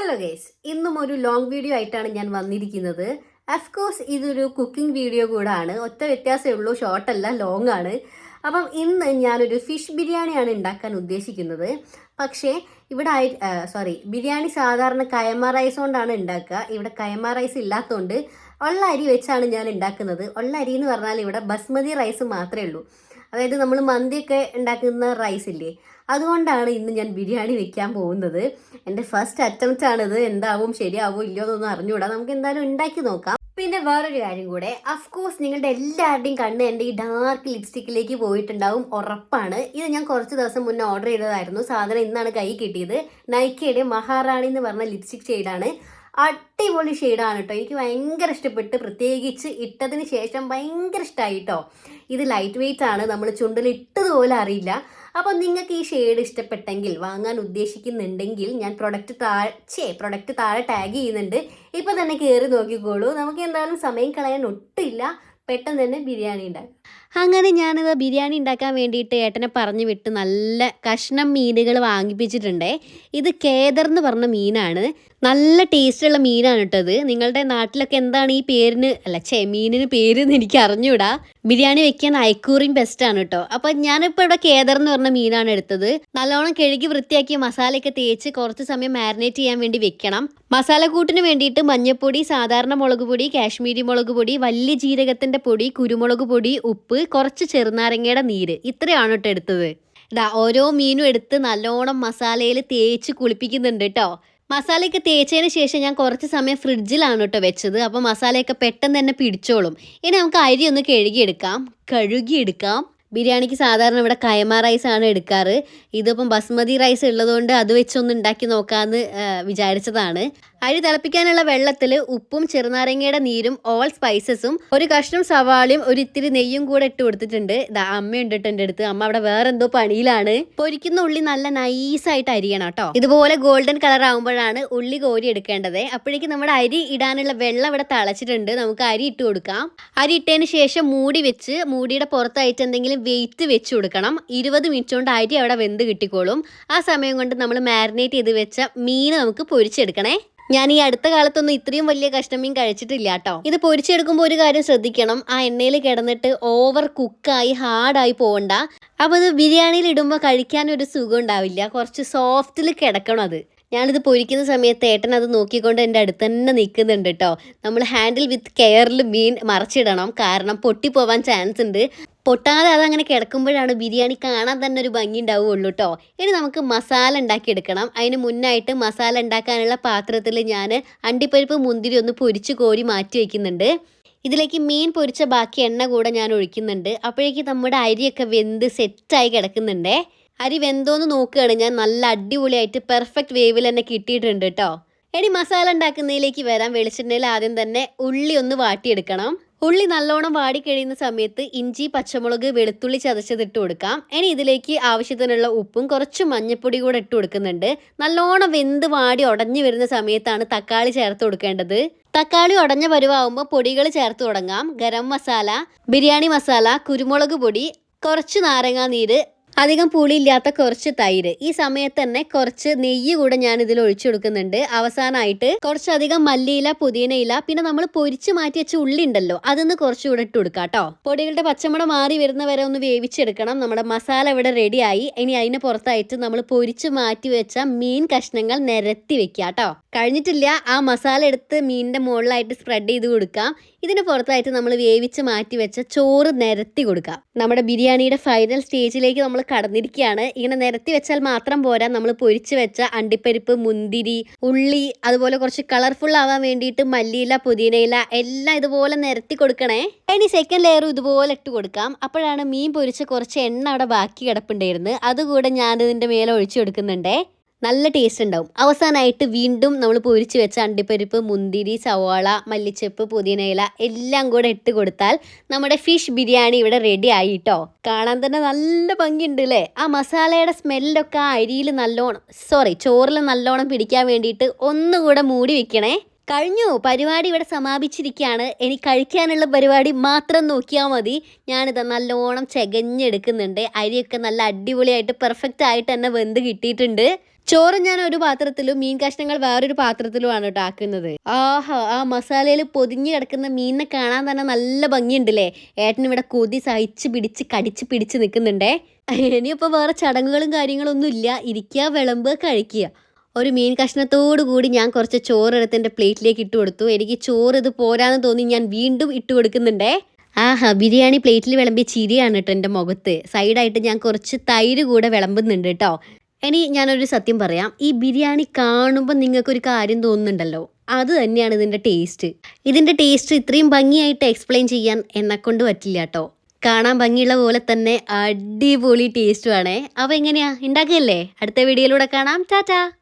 Hello guys ഇന്നും ഒരു long video ആയിട്ടാണ് ഞാൻ വന്നിരിക്കുന്നത്. അഫ്കോഴ്സ് ഇതൊരു കുക്കിംഗ് വീഡിയോ കൂടാണ്. ഒറ്റ വ്യത്യാസമേ ഉള്ളൂ ഷോർട്ട് അല്ല ലോങ് ആണ്. അപ്പം ഇന്ന് ഞാനൊരു ഫിഷ് ബിരിയാണിയാണ് ഉണ്ടാക്കാൻ ഉദ്ദേശിക്കുന്നത്. പക്ഷേ ഇവിടെ ആയി സോറി ബിരിയാണി സാധാരണ കയമ റൈസ് കൊണ്ടാണ് ഉണ്ടാക്കുക. ഇവിടെ കയമ റൈസ് ഇല്ലാത്തതുകൊണ്ട് ഉള്ള അരി വെച്ചാണ് ഞാൻ ഉണ്ടാക്കുന്നത്. ഉള്ള അരി എന്ന് പറഞ്ഞാൽ ഇവിടെ ബസ്മതി റൈസ് മാത്രമേ ഉള്ളൂ. അതായത് നമ്മൾ മന്തിയൊക്കെ ഉണ്ടാക്കുന്ന റൈസ് ഇല്ലേ? അതുകൊണ്ടാണ് ഇന്ന് ഞാൻ ബിരിയാണി വെക്കാൻ പോകുന്നത്. എന്റെ ഫസ്റ്റ് അറ്റംപ്റ്റ് ആണിത്. എന്താവും ശരിയാവും ഇല്ലയോ എന്നൊന്നും അറിഞ്ഞുകൂടാ. നമുക്ക് എന്തായാലും ഉണ്ടാക്കി നോക്കാം. പിന്നെ വേറൊരു കാര്യം കൂടെ. അഫ്കോഴ്സ് നിങ്ങളുടെ എല്ലാവരുടെയും കണ്ണ് എന്റെ ഈ ഡാർക്ക് ലിപ്സ്റ്റിക്കിലേക്ക് പോയിട്ടുണ്ടാവും. ഉറപ്പാണ്. ഇത് ഞാൻ കുറച്ച് ദിവസം മുന്നേ ഓർഡർ ചെയ്തതായിരുന്നു. സാധനം ഇന്നാണ് കൈ കിട്ടിയത്. നൈക്കയുടെ മഹാറാണി എന്ന് പറഞ്ഞ ലിപ്സ്റ്റിക് ഷെയ്ഡാണ് അടിപൊളി ഷെയ്ഡാണ് കേട്ടോ എനിക്ക് ഭയങ്കര ഇഷ്ടപ്പെട്ട് പ്രത്യേകിച്ച് ഇട്ടതിന് ശേഷം ഭയങ്കര ഇഷ്ടമായി കേട്ടോ ഇത് ലൈറ്റ് വെയിറ്റ് ആണ് നമ്മൾ ചുണ്ടിൽ ഇട്ടതുപോലെ അറിയില്ല. അപ്പോൾ നിങ്ങൾക്ക് ഈ ഷെയ്ഡ് ഇഷ്ടപ്പെട്ടെങ്കിൽ വാങ്ങാൻ ഉദ്ദേശിക്കുന്നുണ്ടെങ്കിൽ ഞാൻ പ്രൊഡക്റ്റ് താഴെ പ്രൊഡക്റ്റ് താഴെ ടാഗ് ചെയ്യുന്നുണ്ട്. ഇപ്പോൾ തന്നെ കയറി നോക്കിക്കോളൂ. നമുക്ക് എന്തായാലും സമയം കളയാൻ ഒട്ടില്ല പെട്ടെന്ന് തന്നെ ബിരിയാണി ഉണ്ടാക്കാം. അങ്ങനെ ഞാനിത് ബിരിയാണി ഉണ്ടാക്കാൻ വേണ്ടിയിട്ട് ഏട്ടനെ പറഞ്ഞു വിട്ട് നല്ല കഷ്ണം മീനുകൾ വാങ്ങിപ്പിച്ചിട്ടുണ്ടേ. ഇത് കേദർ എന്ന് പറഞ്ഞ മീനാണ്. നല്ല ടേസ്റ്റുള്ള മീനാണ് കേട്ടത് നിങ്ങളുടെ നാട്ടിലൊക്കെ എന്താണ് ഈ പേരിന് അല്ല ചേ മീനിന് പേര് എന്ന് എനിക്ക് അറിഞ്ഞൂടാ. ബിരിയാണി വെക്കാൻ ഐക്കൂറിയും ബെസ്റ്റാണ് കേട്ടോ. അപ്പം ഞാനിപ്പോൾ ഇവിടെ കേദർ എന്ന് പറഞ്ഞ മീനാണ് എടുത്തത്. നല്ലോണം കഴുകി വൃത്തിയാക്കി മസാലയൊക്കെ തേച്ച് കുറച്ച് സമയം മാരിനേറ്റ് ചെയ്യാൻ വേണ്ടി വെക്കണം. മസാലക്കൂട്ടിന് വേണ്ടിയിട്ട് മഞ്ഞൾപ്പൊടി സാധാരണ മുളക് പൊടി കാശ്മീരി മുളക് പൊടി വലിയ ജീരകത്തിന്റെ പൊടി കുരുമുളക് പൊടി ഉപ്പ് കുറച്ച് ചെറുനാരങ്ങയുടെ നീര്. ഇത്രയാണ് കേട്ടോ എടുത്തത്. ഇതാ ഓരോ മീനും എടുത്ത് നല്ലോണം മസാലയിൽ തേച്ച് കുളിപ്പിക്കുന്നുണ്ട് കേട്ടോ മസാലയൊക്കെ തേച്ചതിന് ശേഷം ഞാൻ കുറച്ച് സമയം ഫ്രിഡ്ജിലാണ് കേട്ടോ വെച്ചത്. അപ്പോൾ മസാലയൊക്കെ പെട്ടെന്ന് തന്നെ പിടിച്ചോളും. ഇനി നമുക്ക് അരി ഒന്ന് കഴുകിയെടുക്കാം. കഴുകിയെടുക്കാം. ബിരിയാണിക്ക് സാധാരണ ഇവിടെ കയമ റൈസ് ആണ് എടുക്കാറ്. ഇതിപ്പം ബസ്മതി റൈസ് ഉള്ളതുകൊണ്ട് അത് വെച്ചൊന്ന് ഉണ്ടാക്കി നോക്കാമെന്ന് വിചാരിച്ചതാണ്. അരി തിളപ്പിക്കാനുള്ള വെള്ളത്തിൽ ഉപ്പും ചെറുനാരങ്ങയുടെ നീരും ഓൾ സ്പൈസസും ഒരു കഷ്ണം സവാളയും ഒരു ഇത്തിരി നെയ്യും കൂടെ ഇട്ട് കൊടുത്തിട്ടുണ്ട്. ഇതാ അമ്മ ഉണ്ടിട്ട് എന്റെ അടുത്ത്. അമ്മ അവിടെ വേറെ എന്തോ പണിയിലാണ്. പൊരിക്കുന്ന ഉള്ളി നല്ല നൈസായിട്ട് അരിയണം കേട്ടോ. ഇതുപോലെ ഗോൾഡൻ കളർ ആകുമ്പോഴാണ് ഉള്ളി കോരി എടുക്കേണ്ടത്. അപ്പോഴേക്കും നമ്മുടെ അരി ഇടാനുള്ള വെള്ളം ഇവിടെ തളച്ചിട്ടുണ്ട്. നമുക്ക് അരി ഇട്ട് കൊടുക്കാം. അരി ഇട്ടതിന് ശേഷം മൂടി വെച്ച് മൂടിയുടെ പുറത്തായിട്ട് എന്തെങ്കിലും വെയിറ്റ് വെച്ച് കൊടുക്കണം. ഇരുപത് മിനിറ്റ് കൊണ്ട് അരി അവിടെ വെന്ത് കിട്ടിക്കോളും. ആ സമയം കൊണ്ട് നമ്മൾ മാരിനേറ്റ് ചെയ്ത് വെച്ച മീൻ നമുക്ക് പൊരിച്ചെടുക്കണേ. ഞാൻ ഈ അടുത്ത കാലത്തൊന്നും ഇത്രയും വലിയ കഷ്ണമീൻ കഴിച്ചിട്ടില്ല കേട്ടോ. ഇത് പൊരിച്ചെടുക്കുമ്പോൾ ഒരു കാര്യം ശ്രദ്ധിക്കണം. ആ എണ്ണയിൽ കിടന്നിട്ട് ഓവർ കുക്കായി ഹാർഡായി പോകണ്ട അപ്പോൾ അത് ബിരിയാണിയിൽ ഇടുമ്പോൾ കഴിക്കാൻ ഒരു സുഖം ഉണ്ടാവില്ല. കുറച്ച് സോഫ്റ്റിൽ കിടക്കണം അത്. ഞാനിത് പൊരിക്കുന്ന സമയത്ത് ഏട്ടൻ അത് നോക്കിക്കൊണ്ട് എന്റെ അടുത്ത് തന്നെ നിൽക്കുന്നുണ്ട് കേട്ടോ. നമ്മൾ ഹാൻഡിൽ വിത്ത് കെയറിൽ മീൻ മറച്ചിടണം. കാരണം പൊട്ടിപ്പോവാൻ ചാൻസ് ഉണ്ട്. പൊട്ടാതെ അതങ്ങനെ കിടക്കുമ്പോഴാണ് ബിരിയാണി കാണാൻ തന്നെ ഒരു ഭംഗി ഉണ്ടാവുകയുള്ളൂ കേട്ടോ ഇനി നമുക്ക് മസാല ഉണ്ടാക്കിയെടുക്കണം. അതിന് മുന്നായിട്ട് മസാല ഉണ്ടാക്കാനുള്ള പാത്രത്തിൽ ഞാൻ അണ്ടിപ്പരിപ്പ് മുന്തിരി ഒന്ന് പൊരിച്ച് കോരി മാറ്റി വയ്ക്കുന്നുണ്ട് ഇതിലേക്ക് മീൻ പൊരിച്ച ബാക്കി എണ്ണ കൂടെ ഞാൻ ഒഴിക്കുന്നുണ്ട്. അപ്പോഴേക്ക് നമ്മുടെ അരിയൊക്കെ വെന്ത് സെറ്റായി കിടക്കുന്നുണ്ടേ. അരി വെന്തോന്ന് നോക്കുകയാണ്. ഞാൻ നല്ല അടിപൊളിയായിട്ട് പെർഫെക്റ്റ് വേവിൽ തന്നെ കിട്ടിയിട്ടുണ്ട് കേട്ടോ എടി മസാല ഉണ്ടാക്കുന്നതിലേക്ക് വരാം വെളിച്ചെണ്ണയിൽ. ആദ്യം തന്നെ ഉള്ളി ഒന്ന് വാട്ടിയെടുക്കണം. ഉള്ളി നല്ലോണം വാടിക്കഴിയുന്ന സമയത്ത് ഇഞ്ചി പച്ചമുളക് വെളുത്തുള്ളി ചതച്ചത് ഇട്ട് കൊടുക്കാം. ഇനി ഇതിലേക്ക് ആവശ്യത്തിനുള്ള ഉപ്പും കുറച്ച് മഞ്ഞപ്പൊടി കൂടെ ഇട്ട് കൊടുക്കുന്നുണ്ട്. നല്ലോണം വെന്ത് വാടി ഉടഞ്ഞു വരുന്ന സമയത്താണ് തക്കാളി ചേർത്ത് കൊടുക്കേണ്ടത്. തക്കാളി ഉടഞ്ഞ പരുവാകുമ്പോൾ പൊടികൾ ചേർത്ത് തുടങ്ങാം. ഗരം മസാല ബിരിയാണി മസാല കുരുമുളക് പൊടി കുറച്ച് നാരങ്ങാ നീര് അധികം പുളിയില്ലാത്ത കുറച്ച് തൈര്. ഈ സമയത്ത് തന്നെ കുറച്ച് നെയ്യ് കൂടെ ഞാൻ ഇതിൽ ഒഴിച്ചു കൊടുക്കുന്നുണ്ട്. അവസാനമായിട്ട് കുറച്ചധികം മല്ലിയില പുതിനയില പിന്നെ നമ്മൾ പൊരിച്ച് മാറ്റി വെച്ച ഉള്ളി ഉണ്ടല്ലോ അതൊന്ന് കുറച്ചുകൂടെ ഇട്ട് കൊടുക്കാം കേട്ടോ. പൊടികളുടെ പച്ചമണം മാറി വരുന്ന വരെ ഒന്ന് വേവിച്ചെടുക്കണം. നമ്മുടെ മസാല ഇവിടെ റെഡിയായി. ഇനി അതിന് പുറത്തായിട്ട് നമ്മൾ പൊരിച്ച് മാറ്റി വെച്ച മീൻ കഷ്ണങ്ങൾ നിരത്തി വെക്കുക കേട്ടോ. കഴിഞ്ഞിട്ടില്ല. ആ മസാല എടുത്ത് മീനിന്റെ മുകളിലായിട്ട് സ്പ്രെഡ് ചെയ്ത് കൊടുക്കാം. ഇതിന് പുറത്തായിട്ട് നമ്മൾ വേവിച്ച് മാറ്റി വെച്ച ചോറ് നിരത്തി കൊടുക്കാം. നമ്മുടെ ബിരിയാണിയുടെ ഫൈനൽ സ്റ്റേജിലേക്ക് നമ്മൾ കടന്നിരിക്കുകയാണ്. ഇങ്ങനെ നിരത്തി വെച്ചാൽ മാത്രം പോരാ. നമ്മൾ പൊരിച്ച് വെച്ച അണ്ടിപ്പരിപ്പ് മുന്തിരി ഉള്ളി അതുപോലെ കുറച്ച് കളർഫുൾ ആവാൻ വേണ്ടിയിട്ട് മല്ലിയില പുതിനയില എല്ലാം ഇതുപോലെ നിരത്തി കൊടുക്കണേ. ഇനി സെക്കൻഡ് ലെയറും ഇതുപോലെ ഇട്ട് കൊടുക്കാം. അപ്പോഴാണ് മീൻ പൊരിച്ച് കുറച്ച് എണ്ണ അവിടെ ബാക്കി കിടപ്പുണ്ടായിരുന്നു അതുകൂടെ ഞാൻ ഇതിന്റെ മേലെ ഒഴിച്ചു കൊടുക്കുന്നുണ്ടേ. നല്ല ടേസ്റ്റ് ഉണ്ടാവും അവസാനമായിട്ട് വീണ്ടും നമ്മൾ പൊരിച്ച് വെച്ച അണ്ടിപ്പരിപ്പ് മുന്തിരി സവാള മല്ലിച്ചപ്പ് പുതിനയില എല്ലാം കൂടെ ഇട്ട് കൊടുത്താൽ നമ്മുടെ ഫിഷ് ബിരിയാണി ഇവിടെ റെഡി ആയി ആയിട്ടോ? കാണാൻ തന്നെ നല്ല ഭംഗിയുണ്ട് അല്ലേ ആ മസാലയുടെ സ്മെല്ലൊക്കെ ആ അരിയിൽ നല്ലോണം സോറി ചോറിൽ നല്ലോണം പിടിക്കാൻ വേണ്ടിയിട്ട് ഒന്നുകൂടെ മൂടി വെക്കണേ. കഴിഞ്ഞു പരിപാടി ഇവിടെ സമാപിച്ചിരിക്കുകയാണ്. ഇനി കഴിക്കാനുള്ള പരിപാടി മാത്രം നോക്കിയാൽ മതി. ഞാനിത് നല്ലോണം ചെകഞ്ഞെടുക്കുന്നുണ്ട്. അരിയൊക്കെ നല്ല അടിപൊളിയായിട്ട് പെർഫെക്റ്റ് ആയിട്ട് തന്നെ വെന്ത് കിട്ടിയിട്ടുണ്ട്. ചോറ് ഞാൻ ഒരു പാത്രത്തിലും മീൻ കഷ്ണങ്ങൾ വേറൊരു പാത്രത്തിലുമാണ് കേട്ടോ ആക്കുന്നത്. ആഹാ ആ മസാലയിൽ പൊതിഞ്ഞു കിടക്കുന്ന മീനിനെ കാണാൻ തന്നെ നല്ല ഭംഗിയുണ്ടല്ലേ? ഏട്ടൻ ഇവിടെ കൊതി സഹിച്ച് പിടിച്ച് കടിച്ച് പിടിച്ച് നിൽക്കുന്നുണ്ടേ. ഇനിയിപ്പോൾ വേറെ ചടങ്ങുകളും കാര്യങ്ങളും ഒന്നും ഇല്ല. ഇരിക്കുക വിളമ്പുക കഴിക്കുക. ഒരു മീൻ കഷ്ണത്തോടു കൂടി ഞാൻ കുറച്ച് ചോറ് എടുത്ത് എന്റെ പ്ലേറ്റിലേക്ക് ഇട്ട് കൊടുത്തു. എനിക്ക് ചോറ് ഇത് പോരാന്ന് തോന്നി ഞാൻ വീണ്ടും ഇട്ട് കൊടുക്കുന്നുണ്ടേ. ആഹാ ബിരിയാണി പ്ലേറ്റിൽ വിളമ്പിയ ചിരിയാണ് കേട്ടോ എന്റെ മുഖത്ത്. സൈഡായിട്ട് ഞാൻ കുറച്ച് തൈര് കൂടെ വിളമ്പുന്നുണ്ട് കേട്ടോ ഇനി ഞാനൊരു സത്യം പറയാം. ഈ ബിരിയാണി കാണുമ്പോൾ നിങ്ങൾക്കൊരു കാര്യം തോന്നുന്നുണ്ടല്ലോ? അത് തന്നെയാണ് ഇതിന്റെ ടേസ്റ്റ്. ഇതിന്റെ ടേസ്റ്റ് ഇത്രയും ഭംഗിയായിട്ട് എക്സ്പ്ലെയിൻ ചെയ്യാൻ എന്നെ കൊണ്ട് പറ്റില്ല കേട്ടോ. കാണാൻ ഭംഗിയുള്ള പോലെ തന്നെ അടിപൊളി ടേസ്റ്റുമാണേ അപ്പോൾ എങ്ങനെയാ? ഉണ്ടാക്കുകയല്ലേ? അടുത്ത വീഡിയോയിലൂടെ കാണാം. ടാറ്റാ!